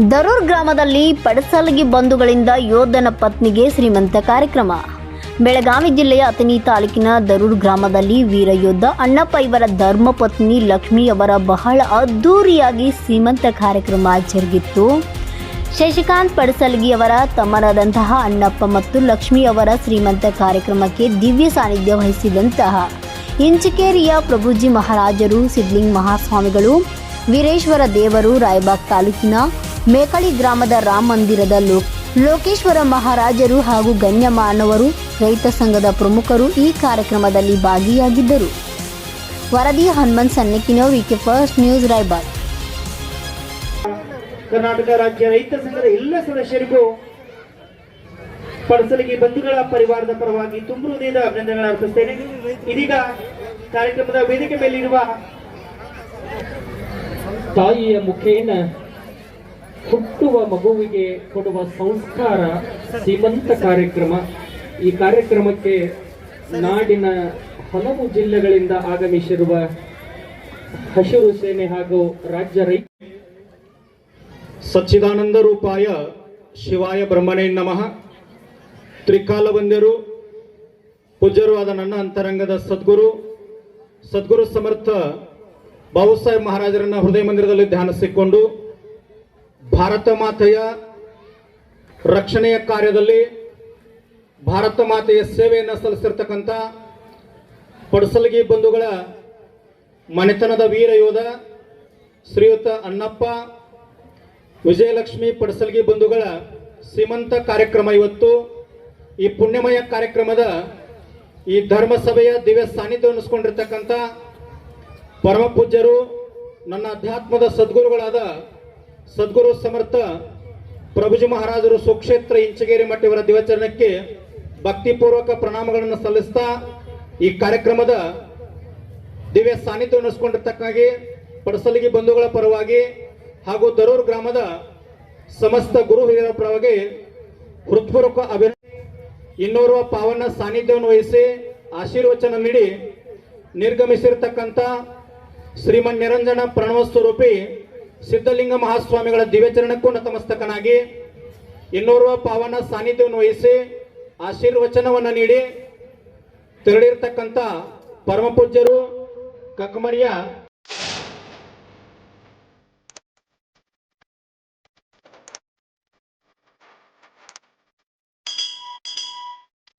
ದರೂರ್ ಗ್ರಾಮದಲ್ಲಿ ಪಡಸಲಗಿ ಬಂಧುಗಳಿಂದ ಯೋಧನ ಪತ್ನಿಗೆ ಶ್ರೀಮಂತ ಕಾರ್ಯಕ್ರಮ. ಬೆಳಗಾವಿ ಜಿಲ್ಲೆಯ ಅಥಣಿ ತಾಲೂಕಿನ ದರೂರ್ ಗ್ರಾಮದಲ್ಲಿ ವೀರ ಯೋಧ ಅಣ್ಣಪ್ಪ ಇವರ ಧರ್ಮಪತ್ನಿ ಲಕ್ಷ್ಮಿ ಅವರ ಬಹಳ ಅದ್ಧೂರಿಯಾಗಿ ಶ್ರೀಮಂತ ಕಾರ್ಯಕ್ರಮ ಜರುಗಿತ್ತು. ಶಶಿಕಾಂತ್ ಪಡಸಲಗಿ ಅವರ ತಮ್ಮರಾದಂತಹ ಅಣ್ಣಪ್ಪ ಮತ್ತು ಲಕ್ಷ್ಮಿ ಅವರ ಶ್ರೀಮಂತ ಕಾರ್ಯಕ್ರಮಕ್ಕೆ ದಿವ್ಯ ಸಾನ್ನಿಧ್ಯ ವಹಿಸಿದಂತಹ ಇಂಚಿಕೇರಿಯ ಪ್ರಭುಜಿ ಮಹಾರಾಜರು, ಸಿದ್ಲಿಂಗ್ ಮಹಾಸ್ವಾಮಿಗಳು, ವೀರೇಶ್ವರ ದೇವರು, ರಾಯಬಾಗ್ ತಾಲೂಕಿನ ಮೇಕಳಿ ಗ್ರಾಮದ ರಾಮ ಮಂದಿರದ ಲೋ ಲೋಕೇಶ್ವರ ಮಹಾರಾಜರು ಹಾಗೂ ಗಣ್ಯಮಾನವರು ರೈತ ಸಂಘದ ಪ್ರಮುಖರು ಈ ಕಾರ್ಯಕ್ರಮದಲ್ಲಿ ಭಾಗಿಯಾಗಿದ್ದರು. ವರದಿ ಹನುಮಂತ್ ಸನ್ನಕಿನವರು ಈಕೆ ಫಸ್ಟ್ ನ್ಯೂಸ್ ರಾಯಬಾಗ್ ಕರ್ನಾಟಕ ರಾಜ್ಯ ರೈತ ಸಂಘದ ಎಲ್ಲ ಸದಸ್ಯರಿಗೂ ಪಡಸಲಿಗೆ ಬಂಧುಗಳ ಪರಿವಾರದ ಪರವಾಗಿ ತುಂಬು ಹೃದಯದ ಅಭಿನಂದನೆಗಳನ್ನು ಅರ್ಪಿಸ್ತೇನೆ ಇದೀಗ ಕಾರ್ಯಕ್ರಮದ ವೇದಿಕೆ ಮೇಲಿರುವ ತಾಯಿಯ ಮುಖೇನ ಹುಟ್ಟುವ ಮಗುವಿಗೆ ಕೊಡುವ ಸಂಸ್ಕಾರ ಸೀಮಂತ ಕಾರ್ಯಕ್ರಮ. ಈ ಕಾರ್ಯಕ್ರಮಕ್ಕೆ ನಾಡಿನ ಹಲವು ಜಿಲ್ಲೆಗಳಿಂದ ಆಗಮಿಸಿರುವ ಹಸಿರು ಸೇನೆ ಹಾಗೂ ರಾಜ್ಯ ರೈತ ಸಚ್ಚಿದಾನಂದ ರೂಪಾಯ ಶಿವಾಯ ಬ್ರಹ್ಮಣೇ ನಮಃ. ತ್ರಿಕಾಲ ಬಂದ್ಯರು ಪೂಜ್ಯರು ಆದ ನನ್ನ ಅಂತರಂಗದ ಸದ್ಗುರು ಸದ್ಗುರು ಸಮರ್ಥ ಬಾಬು ಸಾಹೇಬ್ ಮಹಾರಾಜರನ್ನ ಹೃದಯ ಮಂದಿರದಲ್ಲಿ ಧ್ಯಾನಿಸಿಕೊಂಡು ಭಾರತ ಮಾತೆಯ ರಕ್ಷಣೆಯ ಕಾರ್ಯದಲ್ಲಿ ಭಾರತ ಮಾತೆಯ ಸೇವೆಯನ್ನು ಸಲ್ಲಿಸಿರ್ತಕ್ಕಂಥ ಪಡಸಲಗಿ ಬಂಧುಗಳ ಮನೆತನದ ವೀರ ಯೋಧ ಶ್ರೀಯುತ ಅಣ್ಣಪ್ಪ, ವಿಜಯಲಕ್ಷ್ಮಿ ಪಡಸಲ್ಗಿ ಬಂಧುಗಳ ಶ್ರೀಮಂತ ಕಾರ್ಯಕ್ರಮ ಇವತ್ತು. ಈ ಪುಣ್ಯಮಯ ಕಾರ್ಯಕ್ರಮದ ಈ ಧರ್ಮಸಭೆಯ ದಿವ್ಯ ಸಾನ್ನಿಧ್ಯ ಅನ್ನಿಸ್ಕೊಂಡಿರ್ತಕ್ಕಂಥ ಪರಮ ಪೂಜ್ಯರು ನನ್ನ ಅಧ್ಯಾತ್ಮದ ಸದ್ಗುರುಗಳಾದ ಸದ್ಗುರು ಸಮರ್ಥ ಪ್ರಭುಜಿ ಮಹಾರಾಜರು ಸುಕ್ಷೇತ್ರ ಇಂಚಗೇರಿ ಮಠ ಇವರ ದಿವಚರಣಕ್ಕೆ ಭಕ್ತಿಪೂರ್ವಕ ಪ್ರಣಾಮಗಳನ್ನು ಸಲ್ಲಿಸ್ತಾ ಈ ಕಾರ್ಯಕ್ರಮದ ದಿವ್ಯ ಸಾನ್ನಿಧ್ಯ ನಡೆಸಿಕೊಂಡಿರ್ತಕ್ಕಾಗಿ ಪಡಸಲಿಗಿ ಬಂಧುಗಳ ಪರವಾಗಿ ಹಾಗೂ ದರೂರ್ ಗ್ರಾಮದ ಸಮಸ್ತ ಗುರು ಹಿರಿಯರ ಪರವಾಗಿ ಹೃತ್ಪೂರ್ವಕ ಅಭಿನಂದನೆ ಇನ್ನೋರ್ವ ಪಾವನ ಸಾನ್ನಿಧ್ಯವನ್ನು ವಹಿಸಿ ಆಶೀರ್ವಚನ ನೀಡಿ ನಿರ್ಗಮಿಸಿರ್ತಕ್ಕಂಥ ಶ್ರೀಮನ್ ನಿರಂಜನ ಪ್ರಣವ ಸ್ವರೂಪಿ ಸಿದ್ಧಲಿಂಗ ಮಹಾಸ್ವಾಮಿಗಳ ದಿವ್ಯಚರಣಕ್ಕೂ ನತಮಸ್ತಕನಾಗಿ ಇನ್ನೋರ್ವ ಪಾವನ ಸಾನ್ನಿಧ್ಯವನ್ನು ವಹಿಸಿ ಆಶೀರ್ವಚನವನ್ನು ನೀಡಿ ತೆರಳಿರ್ತಕ್ಕಂಥ ಪರಮಪೂಜ್ಯರು ಕಕ್ಕಮರಿಯ